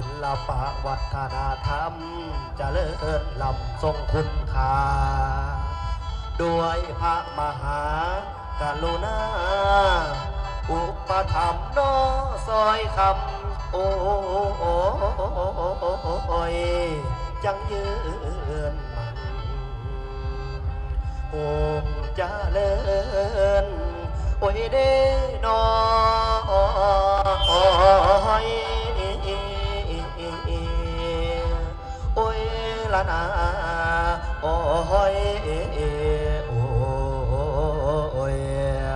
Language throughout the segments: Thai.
ศิลปะวัฒนธรรมจเจริญลำทรงคุณค่าด้วยพระมหากรุณา อุปถัมภ์โนซอยคำโอ้ยจังยืนมันโองเจริญโอ้ยเด้นอโละนาโอ้ยโอ้ย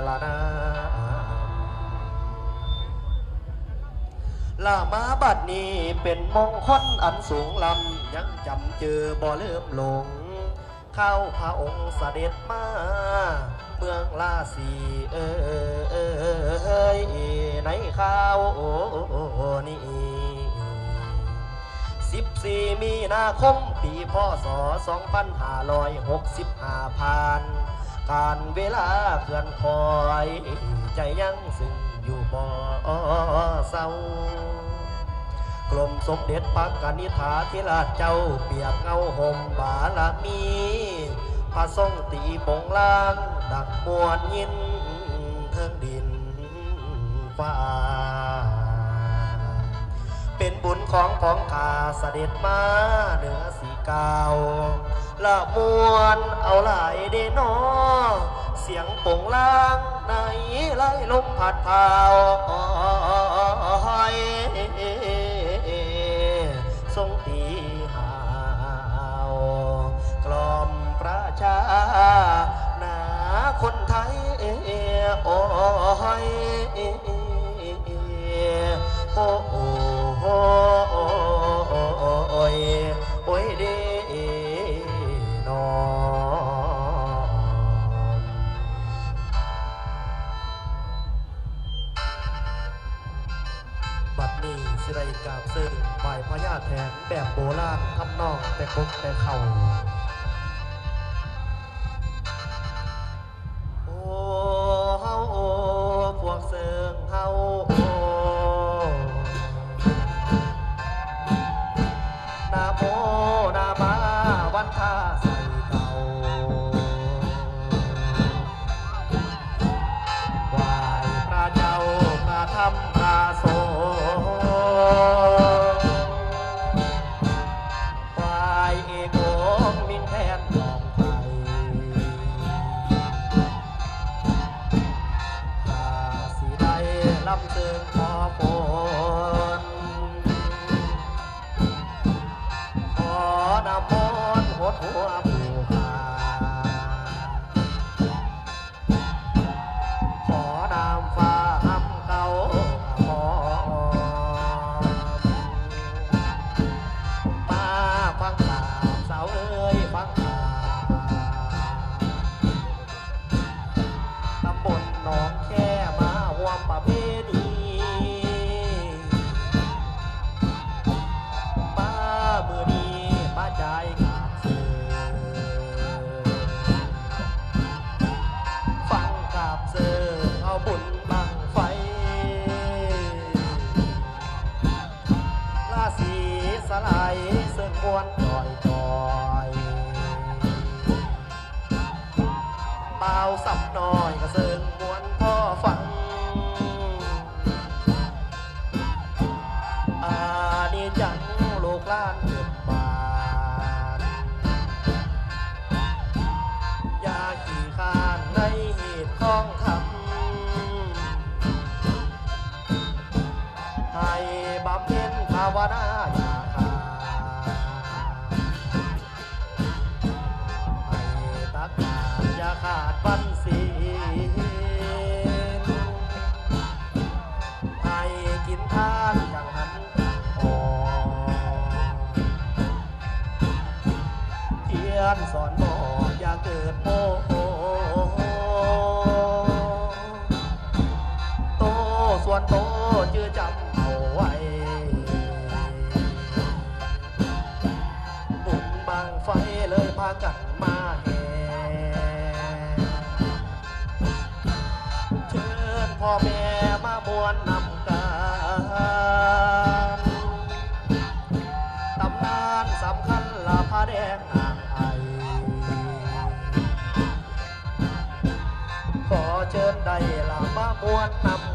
ละนาลามาบัดนี้เป็นมงคลอันสูงลำยังจำเจอบ่เลื่อมหลง เข้าพระองค์เสด็จมาเมืองลาสีเอ้ยในข้าวนี้ 14 มีนาคม ปีพศ 2565ผ่าน การเวลาเคลื่อนคอย ใจยังซึ่งอยู่บ่เศร้ากลมสมเด็จปักกนิษฐาธิราชเจ้าเปียบเงาห่มบาลามี พระทรงตีปงลาง ดักมวนยินเทิงดินฟ้า เป็นบุญของของข้าเสด็จมาเหนือสีเกาละมวนเอาหลายเดนอเสียงป่งลางในไล่ลมผัดเผาามเย็นภาวนาอย่าขาดให้ตักบาตอย่าขาดวันศีลให้กินทานจังหันออกเทียนสอนบอกอย่าเกิดโม เลยพากันมาแห่เชิญพ่อแม่มามวนนำกันตำนานสำคัญละพระแดงอ่างไอขอเชิญได้ละมามวนนำ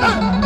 啊